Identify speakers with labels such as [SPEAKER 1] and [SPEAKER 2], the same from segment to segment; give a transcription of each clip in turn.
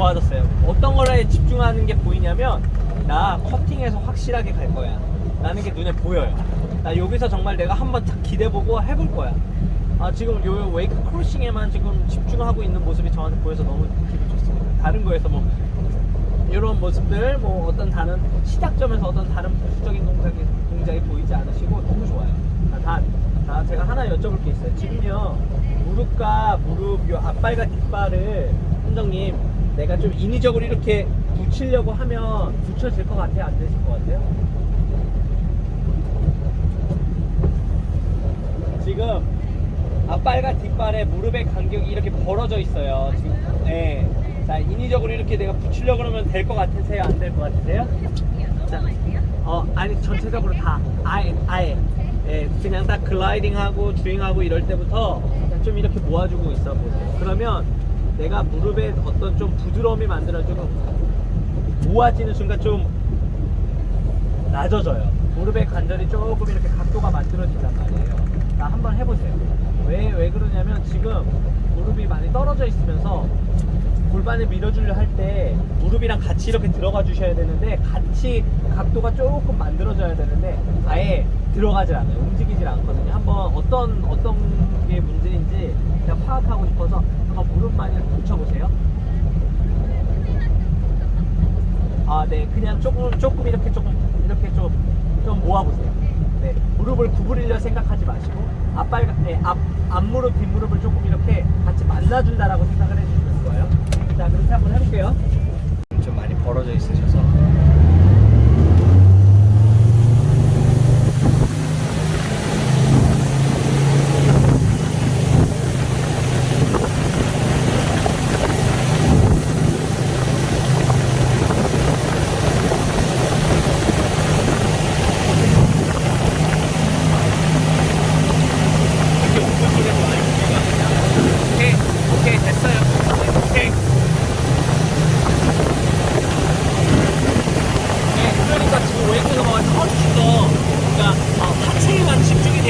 [SPEAKER 1] 좋아졌어요. 어떤 거에 집중하는 게 보이냐면 나 커팅해서 확실하게 갈 거야. 라는 게 눈에 보여요. 나 여기서 정말 내가 한번 딱 기대보고 해볼 거야. 아 지금 요 웨이크 크로싱에만 지금 집중하고 있는 모습이 저한테 보여서 너무 기분 좋습니다. 다른 거에서 뭐 이런 모습들 뭐 어떤 다른 시작점에서 어떤 다른 보수적인 동작이, 동작이 보이지 않으시고 너무 좋아요. 아, 단, 다 제가 하나 여쭤볼 게 있어요. 지금요 무릎과 무릎 요 앞발과 뒷발을 선정님 내가 좀 인위적으로 이렇게 붙이려고 하면 붙여질 것 같아요? 안 되실 것 같아요? 지금 앞발과 뒷발의 무릎의 간격이 이렇게 벌어져 있어요. 지금, 네. 자, 인위적으로 이렇게 내가 붙이려고 그러면 될 것 같으세요? 안 될 것 같으세요? 자, 어, 아니, 전체적으로 다. 아예, 아예. 예, 그냥 딱 글라이딩하고 주행하고 이럴 때부터 좀 이렇게 모아주고 있어 보세요. 그러면 내가 무릎에 어떤 좀 부드러움이 만들어지고 모아지는 순간 좀 낮아져요. 무릎의 관절이 조금 이렇게 각도가 만들어진단 말이에요. 자, 한번 해보세요. 왜, 왜 그러냐면 지금 무릎이 많이 떨어져 있으면서 골반을 밀어주려 할 때 무릎이랑 같이 이렇게 들어가 주셔야 되는데 같이 각도가 조금 만들어져야 되는데 아예 들어가질 않아요. 움직이질 않거든요. 한번 어떤, 어떤 게 문제인지 그냥 파악하고 싶어서 한번 무릎만 이렇게 붙여보세요. 아, 네. 그냥 조금, 조금 이렇게 조금, 이렇게 좀, 좀 모아보세요. 네. 무릎을 구부리려 생각하지 마시고, 앞발, 네, 앞, 앞무릎, 뒷무릎을 조금 이렇게 같이 만나준다라고 생각을 좋아요. 자, 그렇게 한번 해볼게요. 좀 많이 벌어져 있으셔서. 오케이, 오케이, 됐어요. 오케이. 네, 그러니까 지금 웨이크가 뭐 훨씬 더, 그러니까 어, 하체에만 집중이 돼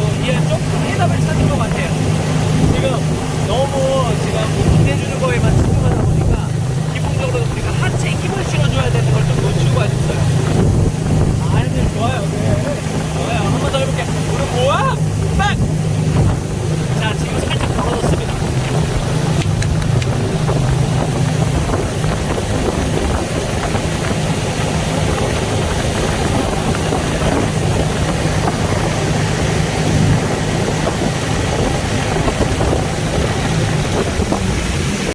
[SPEAKER 1] 어, 이게 조금 해답을 찾은 것 같아요. 지금 너무 지금 못해주는 거에만